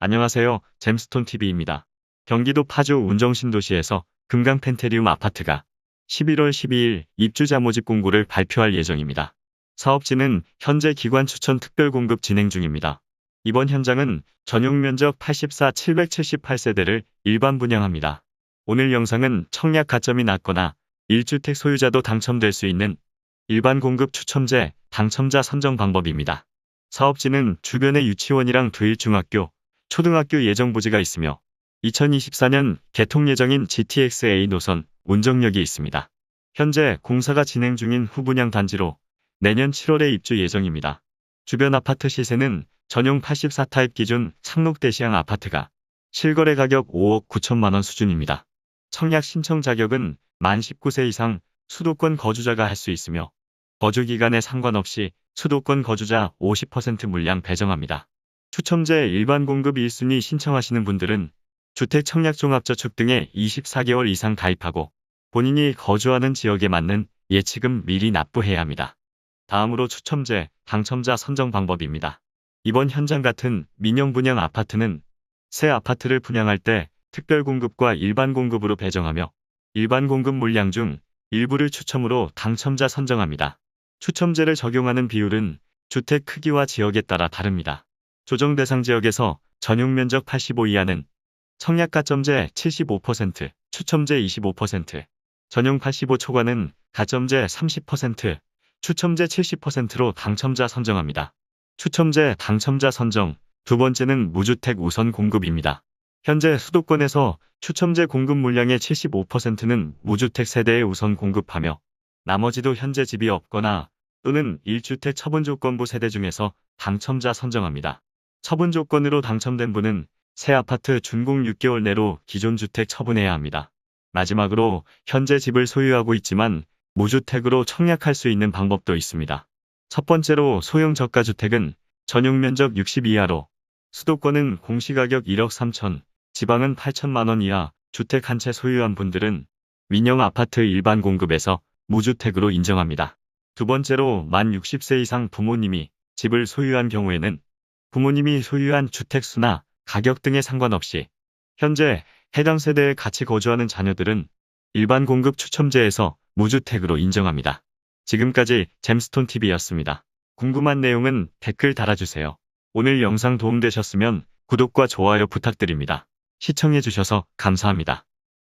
안녕하세요. 잼스톤 TV입니다. 경기도 파주 운정신도시에서 금강 펜테리움 아파트가 11월 12일 입주자 모집 공고를 발표할 예정입니다. 사업지는 현재 기관 추천 특별 공급 진행 중입니다. 이번 현장은 전용 면적 84 778세대를 일반 분양합니다. 오늘 영상은 청약 가점이 낮거나 1주택 소유자도 당첨될 수 있는 일반 공급 추첨제 당첨자 선정 방법입니다. 사업지는 주변에 유치원이랑 도일중학교, 초등학교 예정 부지가 있으며 2024년 개통 예정인 GTX-A 노선 운정역이 있습니다. 현재 공사가 진행 중인 후분양 단지로 내년 7월에 입주 예정입니다. 주변 아파트 시세는 전용 84타입 기준 상록대시양 아파트가 실거래 가격 5억 9천만 원 수준입니다. 청약 신청 자격은 만 19세 이상 수도권 거주자가 할 수 있으며 거주 기간에 상관없이 수도권 거주자 50% 물량 배정합니다. 추첨제 일반 공급 1순위 신청하시는 분들은 주택 청약 종합저축 등에 24개월 이상 가입하고 본인이 거주하는 지역에 맞는 예치금 미리 납부해야 합니다. 다음으로 추첨제 당첨자 선정 방법입니다. 이번 현장 같은 민영 분양 아파트는 새 아파트를 분양할 때 특별 공급과 일반 공급으로 배정하며 일반 공급 물량 중 일부를 추첨으로 당첨자 선정합니다. 추첨제를 적용하는 비율은 주택 크기와 지역에 따라 다릅니다. 조정 대상 지역에서 전용 면적 85 이하는 청약 가점제 75%, 추첨제 25%, 전용 85 초과는 가점제 30%, 추첨제 70%로 당첨자 선정합니다. 추첨제 당첨자 선정 두 번째는 무주택 우선 공급입니다. 현재 수도권에서 추첨제 공급 물량의 75%는 무주택 세대에 우선 공급하며 나머지도 현재 집이 없거나 또는 1주택 처분 조건부 세대 중에서 당첨자 선정합니다. 처분 조건으로 당첨된 분은 새 아파트 준공 6개월 내로 기존 주택 처분해야 합니다. 마지막으로 현재 집을 소유하고 있지만 무주택으로 청약할 수 있는 방법도 있습니다. 첫 번째로 소형 저가주택은 전용 면적 60 이하로 수도권은 공시가격 1억 3천, 지방은 8천만 원 이하 주택 한 채 소유한 분들은 민영 아파트 일반 공급에서 무주택으로 인정합니다. 두 번째로 만 60세 이상 부모님이 집을 소유한 경우에는 부모님이 소유한 주택 수나 가격 등에 상관없이 현재 해당 세대에 같이 거주하는 자녀들은 일반 공급 추첨제에서 무주택으로 인정합니다. 지금까지 잼스톤 TV였습니다. 궁금한 내용은 댓글 달아주세요. 오늘 영상 도움되셨으면 구독과 좋아요 부탁드립니다. 시청해주셔서 감사합니다.